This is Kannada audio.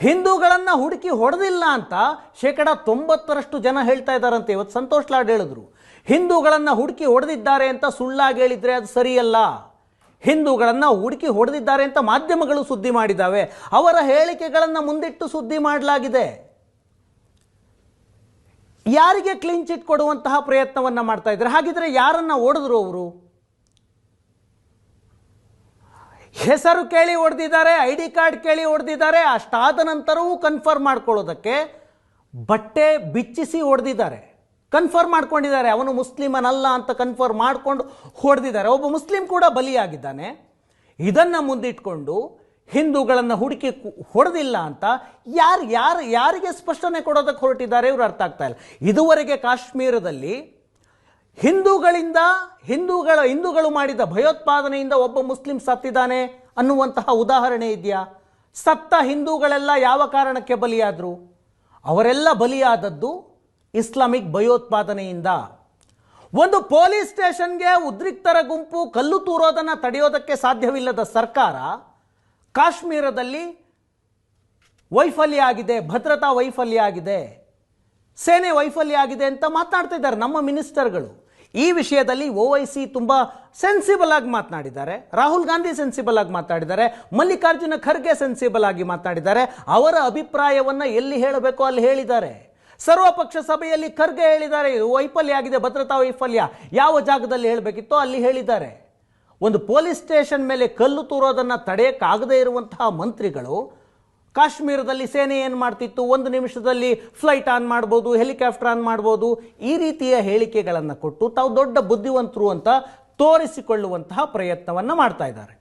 ಹಿಂದೂಗಳನ್ನು ಹುಡುಕಿ ಹೊಡೆದಿಲ್ಲ ಅಂತ ಶೇಕಡ ತೊಂಬತ್ತರಷ್ಟು ಜನ ಹೇಳ್ತಾ ಇದ್ದಾರಂತೆ. ಇವತ್ತು ಸಂತೋಷ್ ಲಾಡ್ ಹೇಳಿದ್ರು. ಹಿಂದೂಗಳನ್ನು ಹುಡುಕಿ ಹೊಡೆದಿದ್ದಾರೆ ಅಂತ ಸುಳ್ಳಾಗಿ ಹೇಳಿದ್ರೆ ಅದು ಸರಿಯಲ್ಲ. ಹಿಂದೂಗಳನ್ನು ಹುಡುಕಿ ಹೊಡೆದಿದ್ದಾರೆ ಅಂತ ಮಾಧ್ಯಮಗಳು ಸುದ್ದಿ ಮಾಡಿದ್ದಾವೆ. ಅವರ ಹೇಳಿಕೆಗಳನ್ನು ಮುಂದಿಟ್ಟು ಸುದ್ದಿ ಮಾಡಲಾಗಿದೆ. ಯಾರಿಗೆ ಕ್ಲೀನ್ ಚಿಟ್ ಕೊಡುವಂತಹ ಪ್ರಯತ್ನವನ್ನ ಮಾಡ್ತಾ ಇದ್ದಾರೆ? ಹಾಗಿದ್ರೆ ಯಾರನ್ನ ಓಡಿದ್ರು ಅವರು? ಹೆಸರು ಕೇಳಿ ಹೊಡೆದಿದ್ದಾರೆ ಐ ಡಿ ಕಾರ್ಡ್ ಕೇಳಿ ಹೊಡೆದಿದ್ದಾರೆ ಅಷ್ಟಾದ ನಂತರವೂ ಕನ್ಫರ್ಮ್ ಮಾಡ್ಕೊಳ್ಳೋದಕ್ಕೆ ಬಟ್ಟೆ ಬಿಚ್ಚಿಸಿ ಹೊಡೆದಿದ್ದಾರೆ. ಕನ್ಫರ್ಮ್ ಮಾಡ್ಕೊಂಡಿದ್ದಾರೆ, ಅವನು ಮುಸ್ಲಿಮನಲ್ಲ ಅಂತ ಕನ್ಫರ್ಮ್ ಮಾಡಿಕೊಂಡು ಹೊಡೆದಿದ್ದಾರೆ. ಒಬ್ಬ ಮುಸ್ಲಿಂ ಕೂಡ ಬಲಿಯಾಗಿದ್ದಾನೆ. ಇದನ್ನು ಮುಂದಿಟ್ಕೊಂಡು ಹಿಂದೂಗಳನ್ನು ಹುಡುಕಿ ಹೊಡೆದಿಲ್ಲ ಅಂತ ಯಾರು ಯಾರು, ಯಾರಿಗೆ ಸ್ಪಷ್ಟನೆ ಕೊಡೋದಕ್ಕೆ ಹೊರಟಿದ್ದಾರೆ ಇವರು ಅರ್ಥ ಆಗ್ತಾ ಇಲ್ಲ. ಇದುವರೆಗೆ ಕಾಶ್ಮೀರದಲ್ಲಿ ಹಿಂದೂಗಳಿಂದ ಹಿಂದೂಗಳ ಹಿಂದೂಗಳು ಮಾಡಿದ ಭಯೋತ್ಪಾದನೆಯಿಂದ ಒಬ್ಬ ಮುಸ್ಲಿಂ ಸತ್ತಿದ್ದಾನೆ ಅನ್ನುವಂತಹ ಉದಾಹರಣೆ ಇದೆಯಾ? ಸತ್ತ ಹಿಂದೂಗಳೆಲ್ಲ ಯಾವ ಕಾರಣಕ್ಕೆ ಬಲಿಯಾದರು? ಅವರೆಲ್ಲ ಬಲಿಯಾದದ್ದು ಇಸ್ಲಾಮಿಕ್ ಭಯೋತ್ಪಾದನೆಯಿಂದ. ಒಂದು ಪೊಲೀಸ್ ಸ್ಟೇಷನ್ಗೆ ಉದ್ರಿಕ್ತರ ಗುಂಪು ಕಲ್ಲು ತೂರೋದನ್ನು ತಡೆಯೋದಕ್ಕೆ ಸಾಧ್ಯವಿಲ್ಲದ ಸರ್ಕಾರ ಕಾಶ್ಮೀರದಲ್ಲಿ ವೈಫಲ್ಯ ಆಗಿದೆ ಭದ್ರತಾ ವೈಫಲ್ಯ ಆಗಿದೆ ಸೇನೆ ವೈಫಲ್ಯ ಆಗಿದೆ ಅಂತ ಮಾತಾಡ್ತಿದ್ದಾರೆ ನಮ್ಮ ಮಿನಿಸ್ಟರ್ಗಳು. ಈ ವಿಷಯದಲ್ಲಿ ಒ ಐ ಸಿ ತುಂಬ ಸೆನ್ಸಿಬಲ್ ಆಗಿ ಮಾತನಾಡಿದ್ದಾರೆ. ರಾಹುಲ್ ಗಾಂಧಿ ಸೆನ್ಸಿಬಲ್ ಆಗಿ ಮಾತನಾಡಿದ್ದಾರೆ. ಮಲ್ಲಿಕಾರ್ಜುನ ಖರ್ಗೆ ಸೆನ್ಸಿಬಲ್ ಆಗಿ ಮಾತನಾಡಿದ್ದಾರೆ. ಅವರ ಅಭಿಪ್ರಾಯವನ್ನ ಎಲ್ಲಿ ಹೇಳಬೇಕೋ ಅಲ್ಲಿ ಹೇಳಿದ್ದಾರೆ. ಸರ್ವಪಕ್ಷ ಸಭೆಯಲ್ಲಿ ಖರ್ಗೆ ಹೇಳಿದ್ದಾರೆ ವೈಫಲ್ಯ ಆಗಿದೆ, ಭದ್ರತಾ ವೈಫಲ್ಯ. ಯಾವ ಜಾಗದಲ್ಲಿ ಹೇಳಬೇಕಿತ್ತೋ ಅಲ್ಲಿ ಹೇಳಿದ್ದಾರೆ. ಒಂದು ಪೊಲೀಸ್ ಸ್ಟೇಷನ್ ಮೇಲೆ ಕಲ್ಲು ತೂರೋದನ್ನು ತಡೆಯಕ್ಕಾಗದೇ ಇರುವಂತಹ ಮಂತ್ರಿಗಳು ಕಾಶ್ಮೀರದಲ್ಲಿ ಸೇನೆ ಏನು ಮಾಡ್ತಿತ್ತು? ಒಂದು ನಿಮಿಷದಲ್ಲಿ ಫ್ಲೈಟ್ ಆನ್ ಮಾಡ್ಬೋದು ಹೆಲಿಕಾಪ್ಟರ್ ಆನ್ ಮಾಡ್ಬೋದು. ಈ ರೀತಿಯ ಹೇಳಿಕೆಗಳನ್ನು ಕೊಟ್ಟು ತಾವು ದೊಡ್ಡ ಬುದ್ಧಿವಂತರು ಅಂತ ತೋರಿಸಿಕೊಳ್ಳುವಂತಹ ಪ್ರಯತ್ನವನ್ನು ಮಾಡ್ತಾ ಇದ್ದಾರೆ.